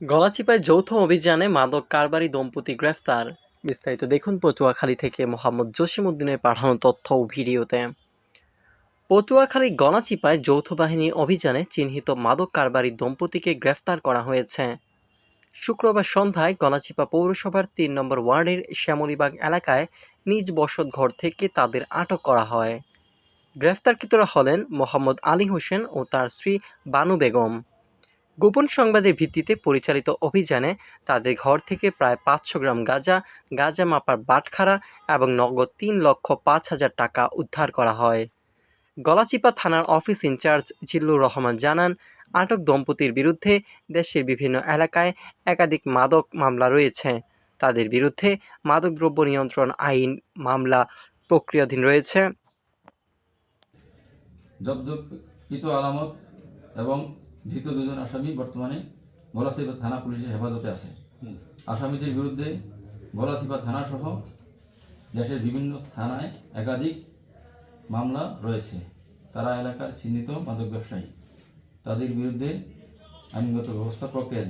গলাচিপায় যৌথ অভিযানে মাদক কারবারি দম্পতি গ্রেফতার। বিস্তারিত দেখুন পটুয়াখালী থেকে মোহাম্মদ জসিমউদ্দিনের পাঠানো তথ্য ও ভিডিওতে। পটুয়াখালী গলাচিপায় যৌথ বাহিনীর অভিযানে চিহ্নিত মাদক কারবারি দম্পতিকে গ্রেফতার করা হয়েছে। শুক্রবার সন্ধ্যায় গলাচিপা পৌরসভার তিন নম্বর ওয়ার্ডের শ্যামলীবাগ এলাকায় নিজ বসত ঘর থেকে তাদের আটক করা হয়। গ্রেফতারকৃতরা হলেন মোহাম্মদ আলী হোসেন ও তার স্ত্রী বানু বেগম। গোপন সংবাদের ভিত্তিতে পরিচালিত অভিযানে তাদের ঘর থেকে প্রায় পাঁচশো গ্রাম গাঁজা গাঁজা মাপার বাটখারা এবং নগদ তিন লক্ষ পাঁচ হাজার টাকা উদ্ধার করা হয়। গলাচিপা থানার অফিস ইনচার্জ জিল্লুর রহমান জানান, আটক দম্পতির বিরুদ্ধে দেশের বিভিন্ন এলাকায় একাধিক মাদক মামলা রয়েছে। তাদের বিরুদ্ধে মাদকদ্রব্য নিয়ন্ত্রণ আইন মামলা প্রক্রিয়াধীন রয়েছে। জব্দকৃত আলামত এবং ধৃত দুজন আসামি বর্তমানে ভোলাসিপা থানা পুলিশের হেফাজতে আছে। আসামিদের বিরুদ্ধে ভোলাসিপা থানা সহ দেশের বিভিন্ন থানায় একাধিক মামলা রয়েছে। তারা এলাকার চিহ্নিত মাদক ব্যবসায়ী। তাদের বিরুদ্ধে আইনগত ব্যবস্থা প্রক্রিয়া